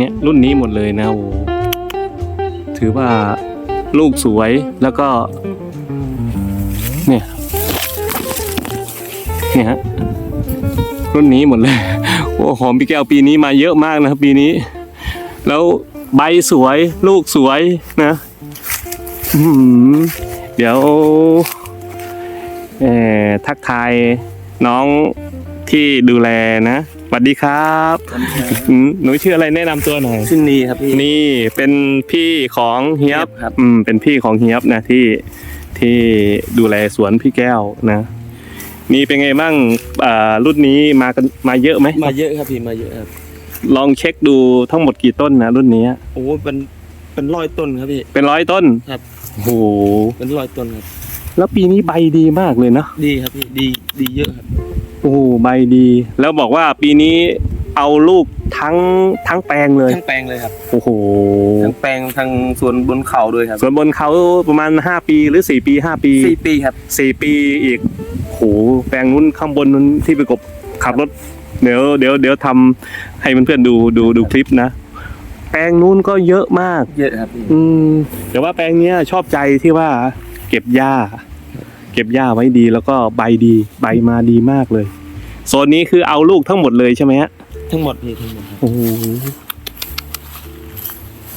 เนี่ยรุ่นนี้หมดเลยนะโอ้ถือว่าลูกสวยแล้วก็ เนี่ยเนี่ยฮะรุ่นนี้หมดเลยโอ้หอมพี่แก้วปีนี้มาเยอะมากนะครับปีนี้ แล้วใบสวยลูกสวยนะเดี๋ยวเออทักทายน้องที่ดูแลนะ สวัสดีครับอืมหนูชื่ออะไรแนะนำตัวหน่อย ชื่อนีครับพี่ นี่เป็นพี่ของเฮียบครับ อืมเป็นพี่ของเฮียบนะที่ที่ดูแลสวนพี่แก้วนะ นี่เป็นไงบ้างอ่ารุ่นนี้มากันมาเยอะไหมมาเยอะครับพี่มาเยอะครับลองเช็คดูทั้งหมดกี่ต้นนะรุ่นนี้ โอ้เป็นเป็นร้อยต้นครับพี่ เป็นร้อยต้นครับ โอ้โหเป็นร้อยต้นครับ แล้วปีนี้ใบดีมากเลยนะดีครับพี่ดีดีเยอะครับโอ้โหใบดี แล้วบอกว่าปีนี้เอาลูกทั้งทั้งแปลงเลย ทั้งแปลงเลยครับโอ้โหทั้งแปลงทั้งส่วนบนเขาด้วยครับส่วนบนเขาประมาณ 5 ปีหรือ 4 ปี 5 ปีสี่ปีครับสี่ปีอีกโหแปลงนู้นข้างบนนู้นที่ไปกบขับรถเดี๋ยวเดี๋ยวเดี๋ยวทำให้เพื่อนๆดูดูดูคลิปนะ แปลงนู้นก็เยอะมาก เยอะครับพี่อืมแต่ว่าแปลงเนี้ยชอบใจที่ว่า เก็บหญ้า เก็บหญ้าไว้ดีแล้วก็ใบดีใบมาดีมากเลยโซนนี้คือเอาลูกทั้งหมดเลยใช่ไหมฮะทั้งหมดพี่ทั้งหมดครับโอ้โห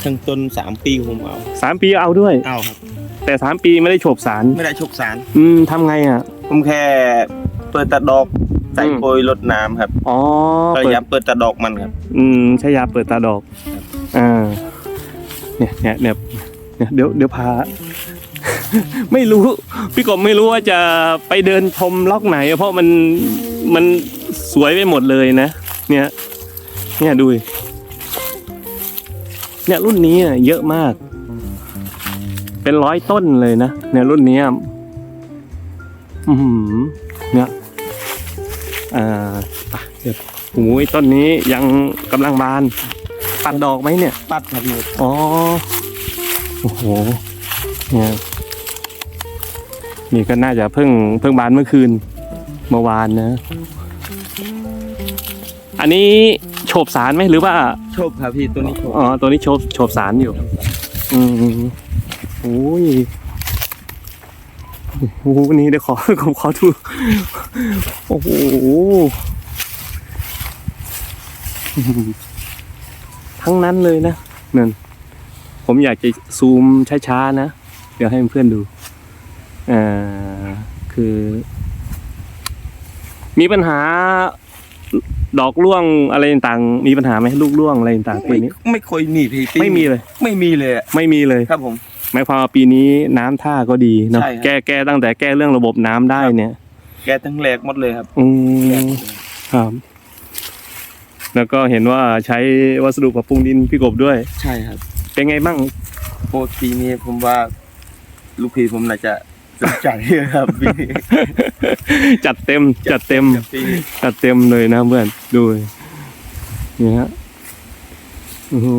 ทั้งต้นสามปีผมเอาสามปีเอาด้วย เอาครับ แต่สามปีไม่ได้โฉบสาร ไม่ได้ชกสาร อืมทำไงอะ ผมแค่เปิดตาดอกใส่อืมโปรยรดน้ำครับอ๋อพเปิดยายามเปิดตาดอกมันครับ อืมใช้ยาเปิดตาดอกครับอ่า เนี่ยเนี่ยเนี่ยเนี่ยเดี๋ยว เดี๋ยวพา ไม่รู้พี่กบไม่รู้ว่าจะไปเดินชมล็อกไหน เพราะมันมันสวยไปหมดเลยนะ เนี่ย เนี่ยดูดิเนี่ยรุ่นนี้อะเยอะมาก เป็นร้อยต้นเลยนะเนี่ยรุ่นนี้อะอือหือเนี่ยอ่าอะเดี๋ยวโอ้ยต้นนี้ยังกำลังบานปัดดอกไหมเนี่ย ปัดครับพี่อ๋อโอ้โหเนี่ย นี่ก็น่าจะเพิ่งเพิ่งบานเมื่อคืนเมื่อวานนะ อันนี้โฉบสารไหมหรือว่าชอบครับพี่ตัวนี้ชอบอ๋อตัวนี้โฉบโฉบสารอยู่ อืมโอ้ยโอ้โหนี่เดี๋ยวขอขอขอดูโอ้โหทั้งนั้นเลยนะนั่นผมอยากจะซูมช้าๆนะ เดี๋ยวให้เพื่อนๆ ดูอ่าคือ มีปัญหา ดอกร่วงอะไรต่างๆมีปัญหาไหมลูกร่วงอะไรต่างๆปีไม่นี้ ไม่ค่อยมีพี่ปีไม่มีเลย ไม่มีเลยอะไม่มีเลย ครับผม หมายความว่าปีนี้น้ำท่าก็ดีเนาะใช่ครับ แก้แก้ตั้งแต่แก้เรื่องระบบน้ำได้เนี่ย แกทั้งแหลกหมดเลยครับอืแหลกมหมดเลยครับ แล้วก็เห็นว่าใช้วัสดุปรับปรุงดินพี่กบด้วย ใช่ครับเป็นไงบ้าง โปรปีนี้ผมว่า ลูกพี่ผมน่าจะ สนใจครับพี่จัดเต็ม จัดเต็มปีนี้จัดเต็มเลยนะเพื่อนดูนี่ฮะโอ้โห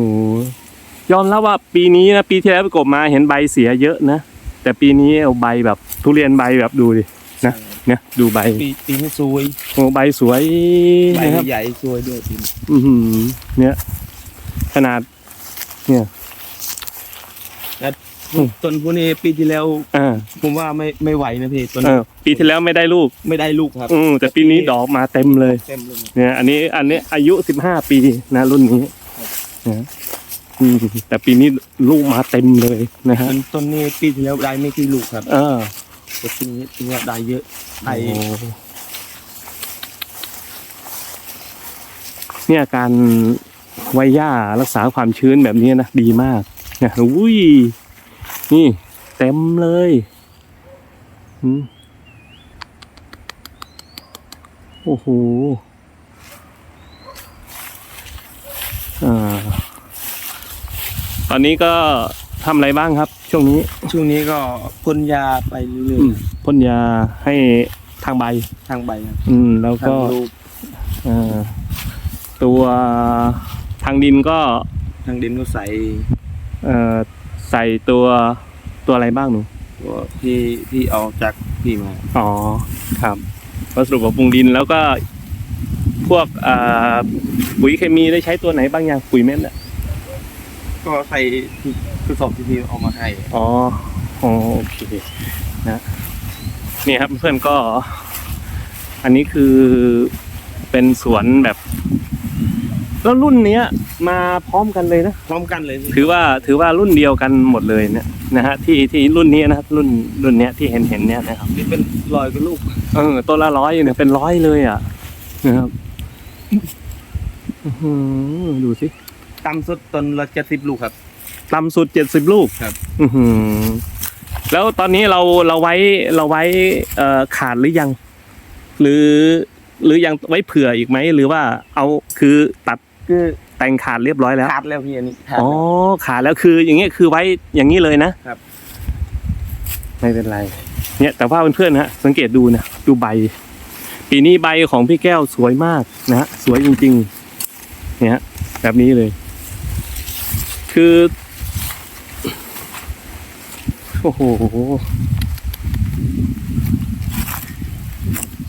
ยอมรับว่าปีนี้นะปีที่แล้วพี่กบมาเห็นใบเสียเยอะนะแต่ปีนี้เอาใบแบบทุเรียนใบแบบดูดินะเนี่ยดูใบปีปีนี้สวยโอ้ใบสวยใบนะครับใหญ่สวยด้วยปีนี้อือหือเนี่ยขนาดเนี่ยอืม ต้นพวกนี้ปีที่แล้วอ่า ผมว่าไม่ไม่ไหวนะพี่ต้นเออปีที่แล้วไม่ได้ลูก ไม่ได้ลูกครับ อืมแต่ปีนี้ดอกมาเต็มเลย เต็มเลย เนี่ย อันนี้อันนี้อายุสิบห้าปีนะรุ่นนี้นะอืมแต่ปีนี้ลูกมาเต็มเลยนะฮะ ต้นต้นนี้ปีที่แล้วได้ไม่กี่ลูกครับเออแต่ปีนี้ปีนี้ได้เยอะได้โอ้เนี่ยการไว้หญ้ารักษาความชื้นแบบนี้นะดีมากเนี่ยอุ้ย นี่เต็มเลยอืมโอ้โหอ่าตอนนี้ก็ทำอะไรบ้างครับ ช่วงนี้ ช่วงนี้ก็พ่นยาไปเรื่ออืยมพ่นยาให้ทางใบๆทางใบครับอืม แล้วทางก็ลูกเอ่อตัวทางดินก็ทางดินก็ใส่เอ่อ ใส่ตัวตัวอะไรบ้างหนู ตัวที่ที่เอาจากพี่มา อ๋อ ครับวัสดุปรับปรุงดินแล้วก็พวกเอ่อปุ๋ยเคมีได้ใช้ตัวไหนบ้างยังปุ๋ยเม็ดอะก็ใส่ทดสอบที่พี่เอามาให้ อ๋ออ๋อโอเคนะนี่ครับเพื่อนก็ อันนี้คือเป็นสวนแบบ แล้วรุ่นเนี้ยมาพร้อมกันเลยนะ พร้อมกันเลยพี่ถือว่าถือว่ารุ่นเดียวกันหมดเลยเนี่ยนะฮะที่ที่รุ่นนี้นะครับรุ่นรุ่นเนี้ยที่เห็นเห็นเนี่ยนะครับนี่เป็นรอยกับลูกเออต้นละร้อยเนี่ยเป็นร้อยเลยอะนะครับอื้อหือดูสิต่ำสุดต้นละเจ็ดสิบลูกครับต่ำสุดเจ็ดสิบลูกครับ อือหือแล้วตอนนี้เราเราไว้เราไว้เอ่อขาดหรือยัง หรือหรือยังไว้เผื่ออีกไหมหรือว่าเอาคือตัด คือแต่งขาดเรียบร้อยแล้วขาดแล้วพี่อันนี้ขาดอ๋อแล้ว ขาดแล้วคือ อย่างเงี้ยคือไว้อย่างนี้เลยนะครับ ไม่เป็นไร เนี่ยแต่ว่าเพื่อนๆนะฮะสังเกตดูนะดูใบ ปีนี้ใบของพี่แก้วสวยมากนะฮะสวยจริงๆเนี่ยฮะแบบนี้เลย คือโอ้โห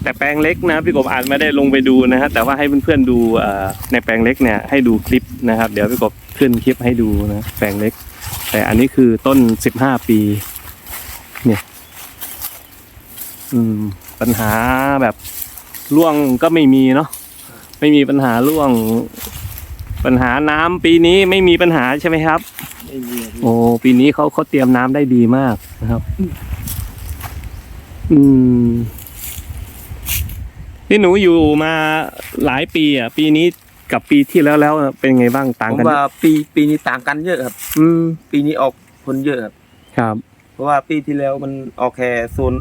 แต่แปลงเล็กนะพี่กบอาจไม่ได้ลงไปดูนะฮะแต่ว่าให้เพื่อนๆดูเอ่อในแปลงเล็กเนี่ยให้ดูคลิปนะครับ เดี๋ยวพี่กบขึ้นคลิปให้ดูนะแปลงเล็ก แต่อันนี้คือต้นสิบห้าปี เนี่ย อืม ปัญหาแบบร่วงก็ไม่มีเนาะไม่มีปัญหาร่วง ปัญหาน้ำปีนี้ไม่มีปัญหาใช่ไหมครับไม่มีอะพี่โอ้ปีนี้เขาเขาเตรียมน้ำได้ดีมากนะครับ อืม นี่หนูอยู่มาหลายปีอะ ปีนี้กับปีที่แล้วแล้วเป็นไงบ้างต่างผมกันว่าปีปีนี้ต่างกันเยอะครับ อืมปีนี้ออกผลเยอะครับ ครับ เพราะว่าปีที่แล้วมันออกแค่โซน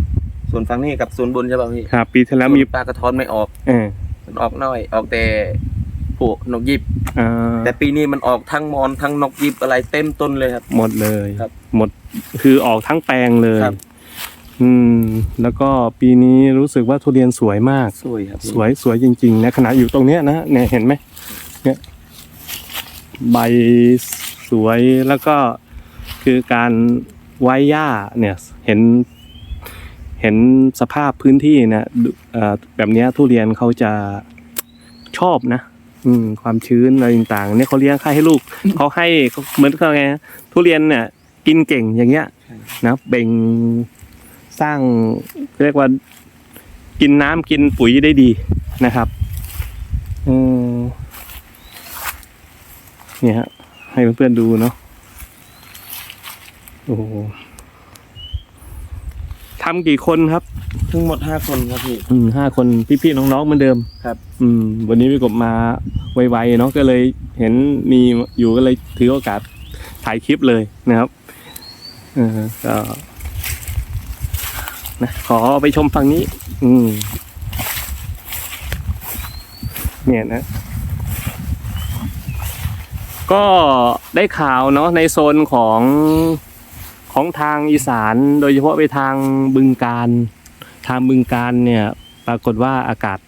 โซนฝั่งนี้กับโซนบนใช่ป่ะพี่ครับ ปีที่แล้วมีส่นปลากระท้อนไม่ออก เออมันออกน้อย ออกแต่พวกนกยิบ อ่าแต่ปีนี้มันออกทั้งมอนทั้งนกยิบอะไรเต็มต้นเลยครับ หมดเลย ครับหมดคือออกทั้งแปลงเลย ครับ อืม แล้วก็ปีนี้รู้สึกว่าทุเรียนสวยมาก สวยครับพี่สวยสวยจริงๆนะขณะอยู่ตรงเนี้ยนะเนี่ยเห็นไหมเนี่ยใบสวยแล้วก็คือการไว้หญ้าเนี่ยเห็น เห็นสภาพพื้นที่นะดูเอ่อแบบเนี้ยทุเรียนเขาจะชอบนะ อืม ความชื้นอะไรต่างๆ เนี่ยเขาเลี้ยงค่าให้ลูก เขาให้เขาเหมือนเขาไงนะทุเรียนเนี่ย กินเก่งอย่างเงี้ย นะเบ่ง สร้างเรียกว่ากินน้ำกินปุ๋ยได้ดีนะครับเออเนี่ยฮะ ให้เพื่อนๆดูเนาะโอ้โหทำกี่คนครับ ทั้งหมดห้าคนครับพี่ อืมห้าคนพี่ๆน้องๆเหมือนเดิมครับ อืม วันนี้พี่กบมาไวๆเนาะก็เลยเห็นมีอยู่ก็เลยถือโอกาสถ่ายคลิปเลยนะครับ เออก็ นะขอไปชมฝั่งนี้ อืมเนี่ยนะ ก็ได้ข่าวเนาะในโซนของของทางอีสาน โดยเฉพาะไปทางบึงการทางบึงการเนี่ย ปรากฏว่าอากาศ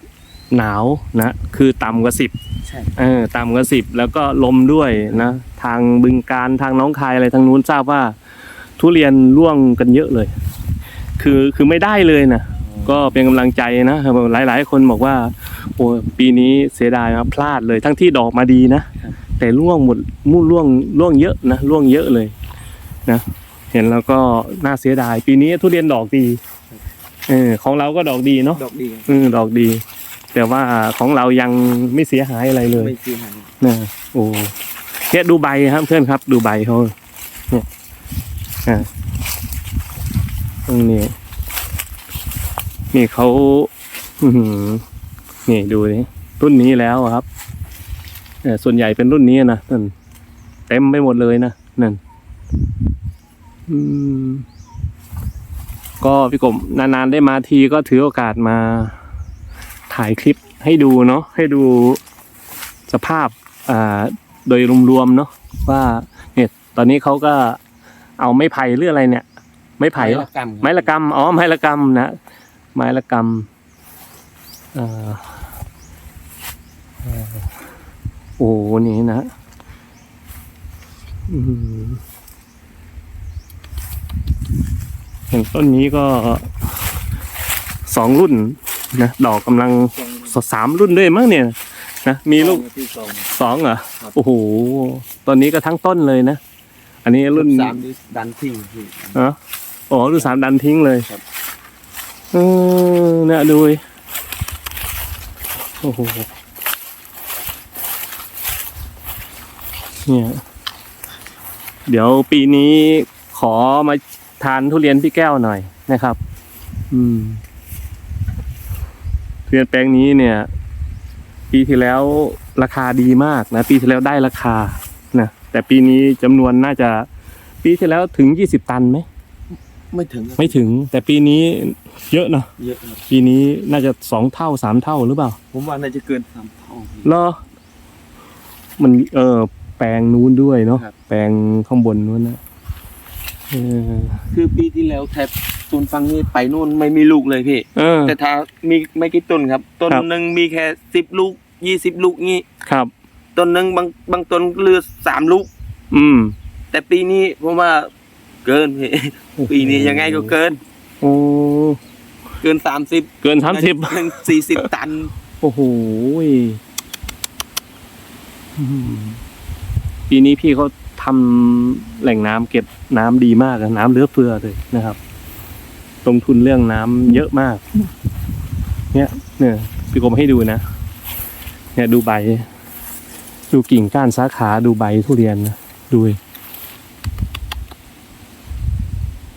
หนาวนะคือต่ำกว่าสิบใช่เออต่ำกว่าสิบแล้วก็ลมด้วยนะทางบึงการทางน้องคายอะไรทางนู้นทราบว่า ทุเรียนร่วงกันเยอะเลย คือคือไม่ได้เลยนะก็เป็นกำลังใจนะหลายหลาย ๆ คนบอกว่าโอ้ปีนี้เสียดายนะพลาดเลยทั้งที่ดอกมาดีนะแต่ร่วงหมดมุ่ร่วงร่วงเยอะนะร่วงเยอะเลยนะเห็นแล้วก็น่าเสียดาย ปีนี้ทุเรียนดอกดีเออของเราก็ดอกดีเนาะดอกดีครับเออดอกดี แต่ว่าของเรายังไม่เสียหายอะไรเลยไม่เสียหายนะโอ้เนี่ยดูใบครับเพื่อนครับ ดูใบเขาเนี่ยอ่า ตรงนี้ นี่เขาอืนี่ดูนี่รุ่นนี้แล้วครับเอส่วนใหญ่เป็นรุ่นนี้นะนั่นเต็มไปหมดเลยนะนั่นอืมก็พี่กบนานๆได้มาทีก็ถือโอกาสมา ถ่ายคลิปให้ดูเนาะให้ดูสภาพอ่าโดยรวมๆเนาะว่าเนี่ยตอนนี้เขาก็เอาไม้ไผ่หรืออะไรเนี่ย ไม้ไผ่เหรอละกรรมไม้ละกำอ๋อไม้ละกำนะไม้ละกำเอ่อเอ่อโอ้โหนี่นะอืมอย่างต้นนี้ก็สองรุ่นนะดอกกำลังสสามรุ่นด้วยมั้งเนี่ยนะมีลูกที่สอง สองเหรอครับ โอ้โหตอนนี้ก็ทั้งต้นเลยนะ อันนี้รุ่นสามดิดันทิ้งพี่เออ อ๋อรุ่นสามดันทิ้งเลยครับ เออเนี่ยดูดิโอ้โหเนี่ย เดี๋ยวปีนี้ขอมาทานทุเรียนพี่แก้วหน่อยนะครับ อืมทุเรียนแปลงนี้เนี่ย ปีที่แล้วราคาดีมากนะปีที่แล้วได้ราคานะแต่ปีนี้จำนวนน่าจะ ปีที่แล้วถึงยี่สิบตันไหม ไม่ถึงครับไม่ถึง แต่ปีนี้เยอะเนาะเยอะครับปีนี้น่าจะสองเท่าสามเท่าหรือเปล่าผมว่าน่าจะเกินสามเท่าพี่เหรอมันเออแปลงนู้นด้วยเนาะครับ แปลงข้างบนนู้นนะเออคือปีที่แล้วแทบต้นฟังนี่ไปนู่นไม่มีลูกเลยพี่ เออ แต่ถ้ามีไม่กี่ต้นครับ ต้นครับ หนึ่งมีแค่สิบลูกยี่สิบลูกงี้ครับ ต้นหนึ่งบางบางต้นเหลือสามลูก อืม แต่ปีนี้ผมว่า เกินพี่ปีนี้ยังไงก็เกิน โอ้เกินสามสิบเกินสามสิบสี่สิบตัน โอ้โหอืมปีนี้พี่เขาทำแหล่งน้ำเก็บน้ำดีมากอะน้ำเหลือเฟือเลยนะครับลงทุนเรื่องน้ำเยอะมาก เนี่ย เนี่ยพี่กรมให้ดูนะ เนี่ยดูใบ ดูกิ่งก้านสาขาดูใบทุเรียนนะดูดิ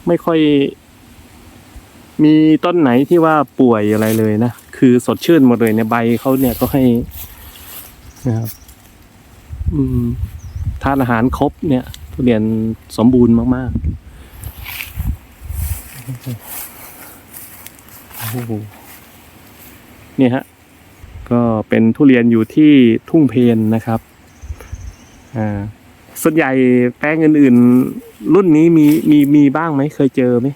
ไม่ค่อย มีต้นไหนที่ว่าป่วยอะไรเลยนะ คือสดชื่นหมดเลยเนี่ยใบเขาเนี่ยก็ให้นะครับอืมทานอาหารครบเนี่ยทุเรียนสมบูรณ์มากๆโอ้โหนี่ฮะ ก็เป็นทุเรียนอยู่ที่ทุ่งเพนนะครับ อ่า ส่วนใหญ่แป้งอื่นๆ รุ่นนี้มีมีมีบ้างไหมเคยเจอไหม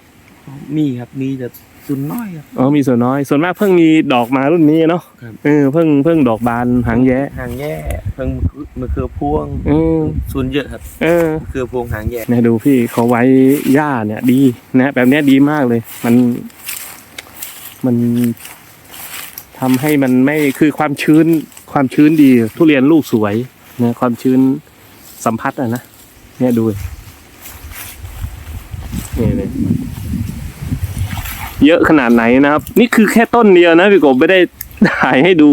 มีครับมีแต่ส่วนน้อยครับ อ๋อมีส่วนน้อย ส่วนมากเพิ่งมีดอกมารุ่นนี้เนาะครับ เออเพิ่งเพิ่งดอกบานหางแย้หางแย่เพิ่งมะเขือพวงเออส่วนเยอะครับเออมะเขือพวงหางแย่เนี่ยดูพี่เขาไว้หญ้าเนี่ย ดีนะแบบเนี้ยดีมากเลย มัน มันทำให้มันไม่คือความชื้นความชื้นดี ทุเรียนลูกสวยนะความชื้น สัมผัสอะนะ เนี่ยดูนี่เลยเยอะขนาดไหนนะครับ นี่คือแค่ต้นเดียวนะพี่กบไม่ได้ถ่ายให้ดู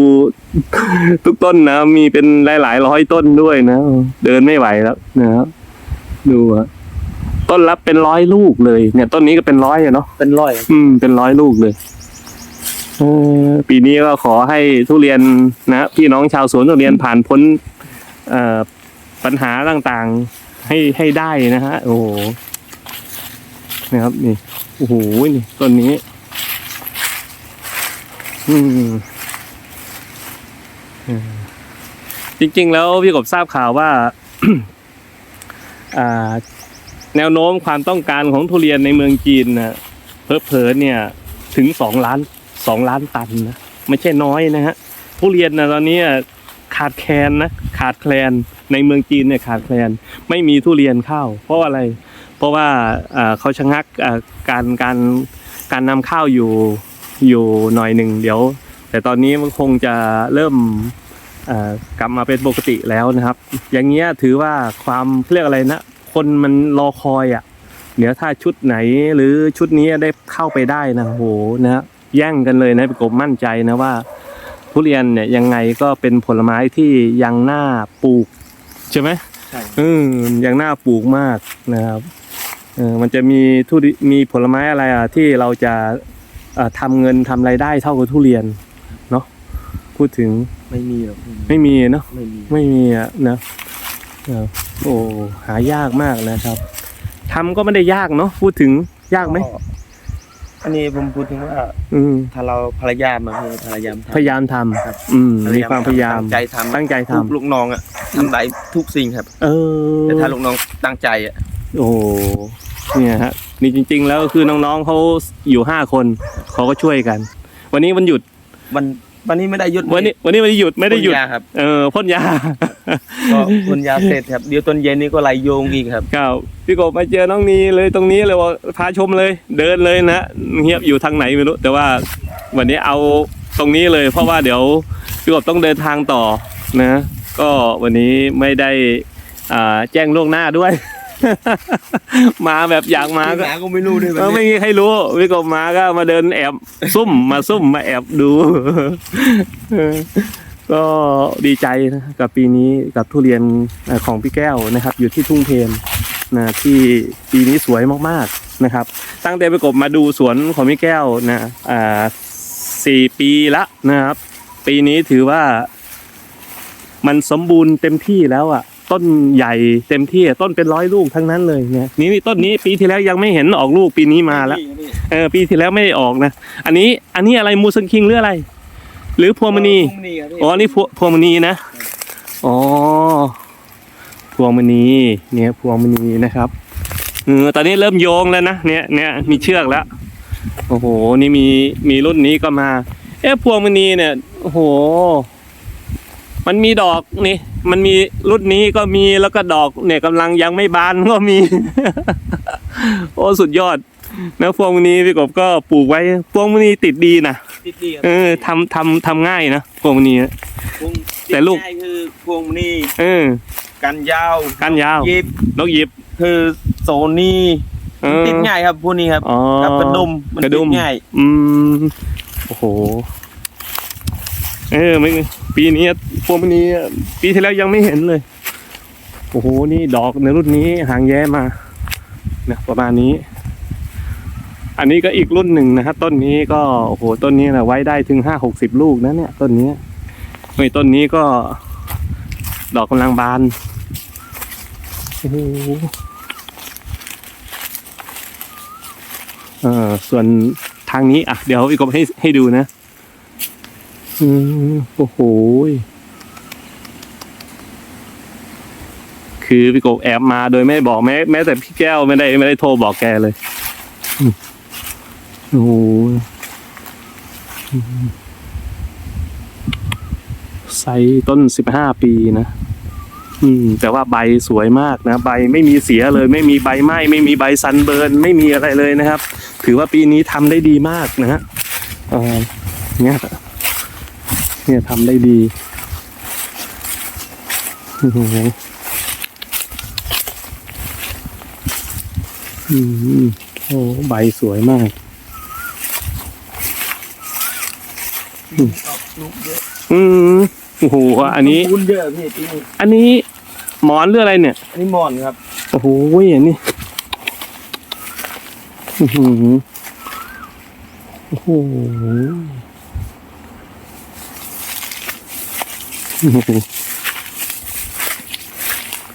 ทุกต้นนะ มีเป็นหลายๆร้อยต้นด้วยนะ เดินไม่ไหวแล้วนะครับดูอะต้นละเป็นร้อยลูกเลย เนี่ย ต้นนี้ก็เป็นร้อยอะเนาะเป็นร้อยครับอืม เป็นร้อยลูกเลยเออปีนี้ก็ขอให้ทุเรียนนะพี่น้องชาวสวนทุเรียนผ่านพ้นเอ่อ ปัญหาต่างๆให้ให้ได้นะฮะ โอ้โหนะครับนี่โอ้โหนี่ต้นนี้ อืมจริง ๆ แล้วพี่กบทราบข่าวว่าอ่าแนวโน้มความต้องการของทุเรียนในเมืองจีนนะเพอๆเนี่ยถึงสองล้านสองล้านตันนะไม่ใช่น้อยนะฮะทุเรียนนะตอนนี้ ขาดแคลนนะขาดแคลนในเมืองจีนเนี่ยขาดแคลนไม่มีทุเรียนเข้า เพราะอะไร เพราะว่าเขาชะงักการการการนำข้าวอยู่อยู่หน่อยหนึ่งเดี๋ยว แต่ตอนนี้มันคงจะเริ่มกลับมาเป็นปกติแล้วนะครับ อย่างเงี้ยถือว่าความเรียกอะไรนะ คนมันรอคอยอะเดี๋ยวถ้าชุดไหนหรือชุดนี้ได้เข้าไปได้นะโหนะแย่งกันเลยนะพี่กบมั่นใจนะว่า ทุเรียนเนี่ยยังไงก็เป็นผลไม้ที่ยังน่าปลูกใช่ไหมใช่อืมยังน่าปลูกมากนะครับเออมันจะมีทุเรีมีผลไม้อะไรอะที่เราจะเอ่อทำเงินทำรายได้เท่ากับทุเรียนเนาะพูดถึงไม่มีหรอกไม่มีเนาะ ไม่มีไม่มีอะนะเออโอ้หายากมากนะครับทำก็ไม่ได้ยากเนาะพูดถึงยากไหมก็ อันนี้ผมพูดถึงว่าอืม ถ้าเราภรรยามาคือภรรยาทำพยายามทำอืม มีความพยายาม ตั้งใจทำตั้งใจทำ ลูกลูกน้องอะทำได้ทุกสิ่งครับ เออ แต่ถ้าลูกน้องตั้งใจอะโอ้โหเนี่ยฮะนี่จริง ๆ แล้วคือน้องๆเขาอยู่ห้าคนเขาก็ช่วยกัน วันนี้วันหยุดวัน วันนี้ไม่ได้หยุดวันนี้วันนี้วันนี้หยุดไม่ได้หยุดพ่นยาครับเออพ่นยาก็พ่นยาเสร็จครับเดี๋ยวตอนเย็นนี้ก็ไล่โยงอีกครับครับพี่กบมาเจอน้องนีเลยตรงนี้เลยว่าพาชมเลย เดินเลยนะเงียบอยู่ทางไหนไม่รู้แต่ว่าวันนี้เอาตรงนี้เลย เพราะว่าเดี๋ยวพี่กบต้องเดินทางต่อนะ ก็วันนี้ไม่ได้อ่าแจ้งล่วงหน้าด้วย มาแบบอยากมาก็หาก็ไม่รู้ด้วยเออไม่มีใครรู้วิกบมาก็มาเดินแอบ ซุ่มมาซุ่มมาแอบดูเออก็ดีใจนะกับปีนี้กับทุเรียนเอ่อของพี่แก้วนะครับ อยู่ที่ทุ่งเพนนะที่ปีนี้สวยมากๆนะครับ ตั้งแต่ไปกบมาดูสวนของพี่แก้วนะอ่าสี่ปีละนะครับ ปีนี้ถือว่า มันสมบูรณ์เต็มที่แล้วอะ ต้นใหญ่เต็มที่อะต้นเป็นร้อยลูกทั้งนั้นเลยเนี่ยนี่นี่ต้นนี้ปีที่แล้วยังไม่เห็นออกลูกปีนี้มาแล้วเออปีที่แล้วไม่ได้ออกนะอันนี้อันนี้อะไรมูซันคิงหรืออะไร หรือพวงมณีพวงมณีครับพี่อ๋อนี่พวพวงมณีนะอ๋อพวงมณีเนี่ยพวงมณีนะครับเออตอนนี้เริ่มโยงแล้วนะเนี่ยเนี่ยมีเชือกแล้วโอ้โหนี่มีมีรุ่นนี้ก็มา เอ๊ะพวงมณีเนี่ยโอ้โห มันมีดอกนี่ มันมีรุ่นนี้ก็มีแล้วก็ดอกเนี่ยกำลังยังไม่บานก็มี โอ้สุดยอดนะพวงมณีพี่กบก็ปลูกไว้พวงมณีติดดีนะติดดีครับเออทำทำทำง่ายนะพวงมณีนะพวงแต่ลูกติดง่ายคือพวงมณีเออ กันยาวก้านยาว ยิบนกหยิบ คือโซนี่เออ ติดง่ายครับพวกนี้ครับอ๋อกับกระดุมมันกระติดุดมง่าย อืมโอ้โห เออไม่ปีนี้พวงมณีปีที่แล้วยังไม่เห็นเลย โอ้โห นี่ดอกในรุ่นนี้หางแย้มานะประมาณนี้ อันนี้ก็อีกรุ่นหนึ่งนะครับต้นนี้ก็โอ้โหต้นนี้นะไว้ได้ถึงห้าหกสิบลูกนะเนี่ยต้นนี้เฮ้ยต้นนี้ก็ ดอกกำลังบานโอ้โหเออส่วนทางนี้อะเดี๋ยวอีกกบให้ให้ดูนะ อืมโอ้โหคือพี่โกบแอบมาโดยไม่บอกแม้แม้แต่พี่แก้วไม่ได้ไม่ได้โทรบอกแกเลยอืมโอ้โหอืมไซส์ต้นสิบห้าปีนะ อืม แต่ว่าใบสวยมากนะ ใบไม่มีเสียเลย ไม่มีใบไหม้ไม่มีใบซันเบิร์นไม่มีอะไรเลยนะครับ ถือว่าปีนี้ทำได้ดีมากนะฮะเออเนี่ย เนี่ยทำได้ดีโอ้โหอืมโอ้ใบสวยมากลูกเยอะอืมโอ้โหอันนี้คุณเยอะพี่ปีนี้อันนี้หมอนหรืออะไรเนี่ย อันนี้หมอนครับโอ้โหอันนี้อื้อหือโอ้โห โอ้โห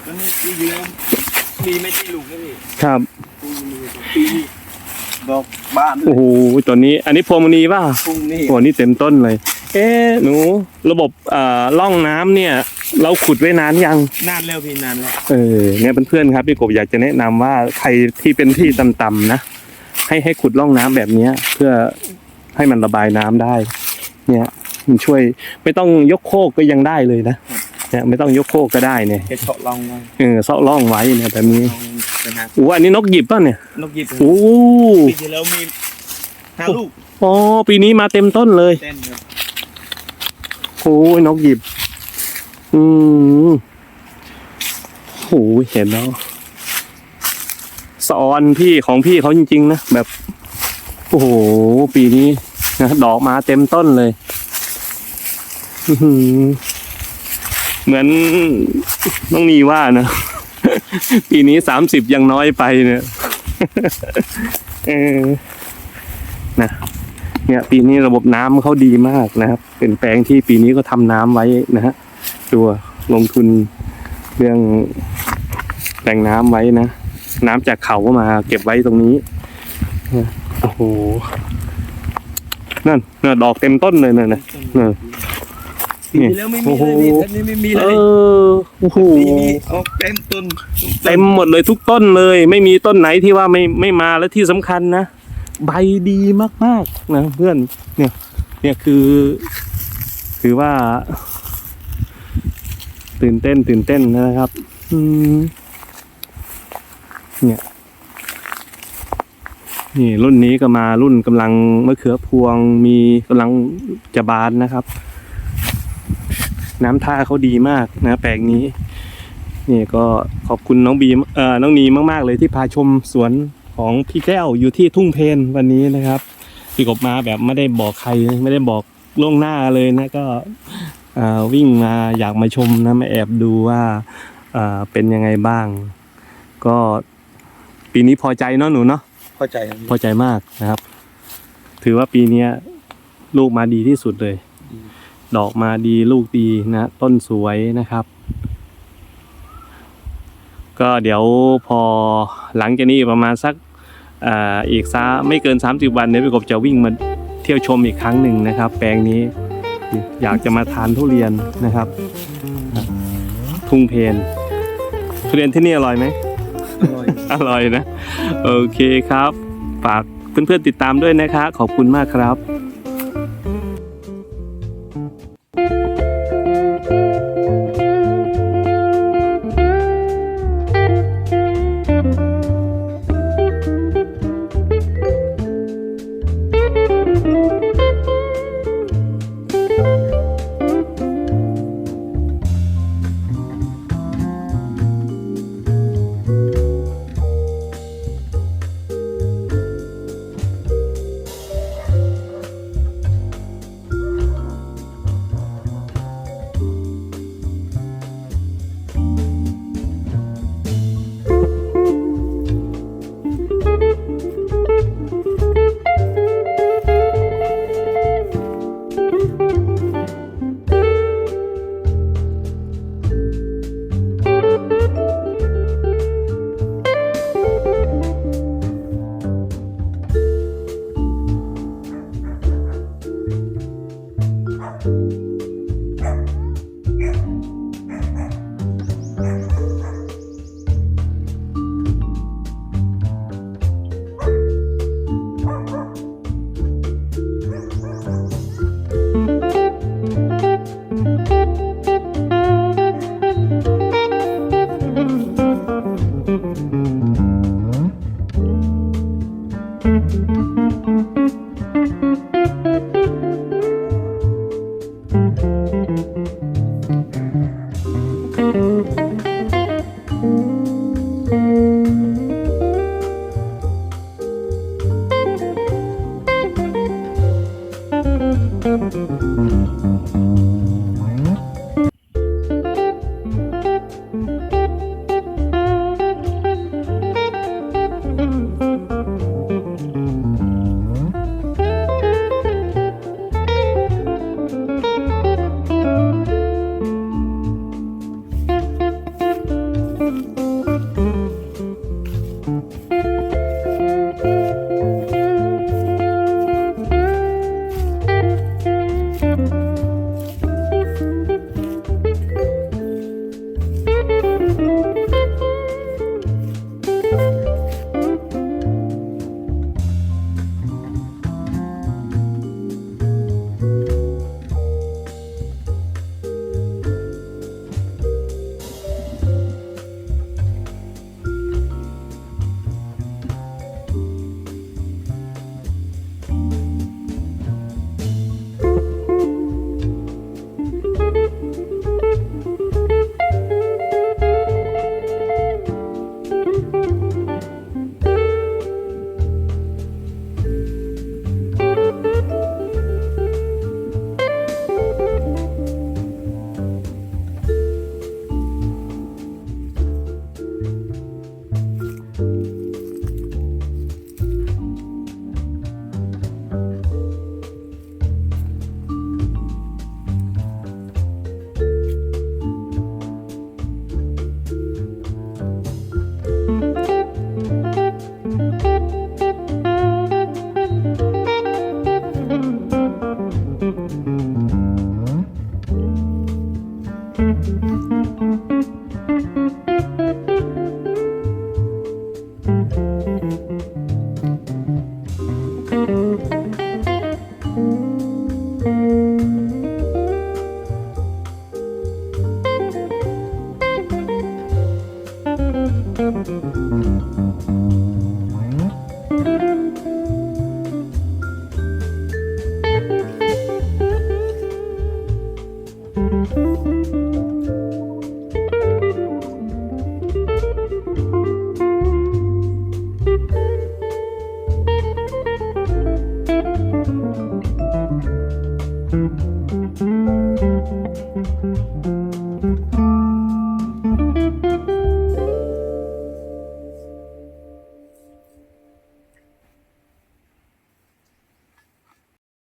อันนี้ปีเดียวมีไม่ตีลูกนะพี่ครับ ปีนี้ปีนี้ดอกบ้านโอ้โหตัวนี้อันนี้พวงมณีป่ะพรุ่งนี้โอ้นี่เต็มต้นเลย เอ๊ะหนู ระบบอ่าล่องน้ำเนี่ย เราขุดไว้นานยัง นานแล้วพี่นานแล้วเออเนี่ยเพื่อนๆครับพี่กบอยากจะแนะนำว่าใครที่เป็นที่ต่ำๆนะให้ให้ขุดร่องน้ำแบบเนี้ย เพื่อให้มันระบายน้ำได้ เนี่ยมัน ช่วยไม่ต้องยกโคกก็ยังได้เลยนะเนี่ยไม่ต้องยกโคกก็ได้เนี่ยเห็ดเฉาะลองไว้เออเซาะร่องไว้เนี่ยแบบนี้ลองกันนะโอ้อันนี้นกหยิบป่ะเนี่ยนกหยิบโอ้ปีที่แล้วมีห้าลูกอ๋อปีนี้มาเต็มต้นเลยเต้นครับโอ้ยนกหยิบ อืมโอ้ยเห็นแล้วสะออนพี่ของพี่เขาจริงๆนะแบบ โอ้โห ปีนี้นะดอกมาเต็มต้นเลยอื้อหือ เหมือนน้องนีว่านะ ปีนี้สามสิบยังน้อยไปเนี่ยเออนะเนี่ย ปีนี้ระบบน้ำเขาดีมากนะครับ เป็นแปลงที่ปีนี้ก็ทำน้ำไว้นะฮะตัวลงทุนเรื่องแหล่งน้ำไว้นะ น้ำจากเขามาเก็บไว้ตรงนี้โอ้โหนั่นน่ะดอกเต็มต้นเลยน่ะนนะ ปีที่แล้วไม่มีเลยพี่อันนี้ไม่มีเอเลยอโอ้โหปีนี้ออกเต็มต้นเต็มหมดเลยทุกต้นเลย ไม่มีต้นไหนที่ว่าไม่ไม่มาและที่สำคัญนะใบดีมากๆนะเพื่อนเนี่ยเนี่ยคือถือว่า ตื่นเต้นตื่นเต้นนะครับ อืมเนี่ย นี่รุ่นนี้ก็มารุ่นกำลังมะเขือพวงมีกำลังจะบานนะครับ น้ำท่าเขาดีมากนะแปลงนี้เนี่ยก็ขอบคุณน้องบีมเอ่อน้องนีมาก ๆ เลยที่พาชมสวนของพี่แก้วอยู่ที่ทุ่งเพนวันนี้นะครับพี่กบมาแบบไม่ได้บอกใครไม่ได้บอกล่วงหน้าเลยนะก็อ่าวิ่งมาอยากมาชมนะมาแอบดูว่าอ่าเป็นยังไงบ้าง ก็ปีนี้พอใจเนาะหนูเนาะเข้าใจครับพอใจมากนะครับ ถือว่าปีเนี้ยลูกมาดีที่สุดเลย ดอกมาดีลูกดีนะต้นสวยนะครับ ก็เดี๋ยวพอหลังจากนี้ประมาณสักอ่าอีกซะไม่เกิน 30 วันเนี่ยพี่กบจะวิ่งมาเที่ยวชมอีกครั้งหนึ่งนะครับ แปลงนี้อยากจะมาทานทุเรียนนะครับ ทุ่งเพนทุเรียนที่นี่อร่อยไหมอร่อยอร่อยนะ โอเคครับ ฝากเพื่อนๆติดตามด้วยนะคะ ขอบคุณมากครับ Bye.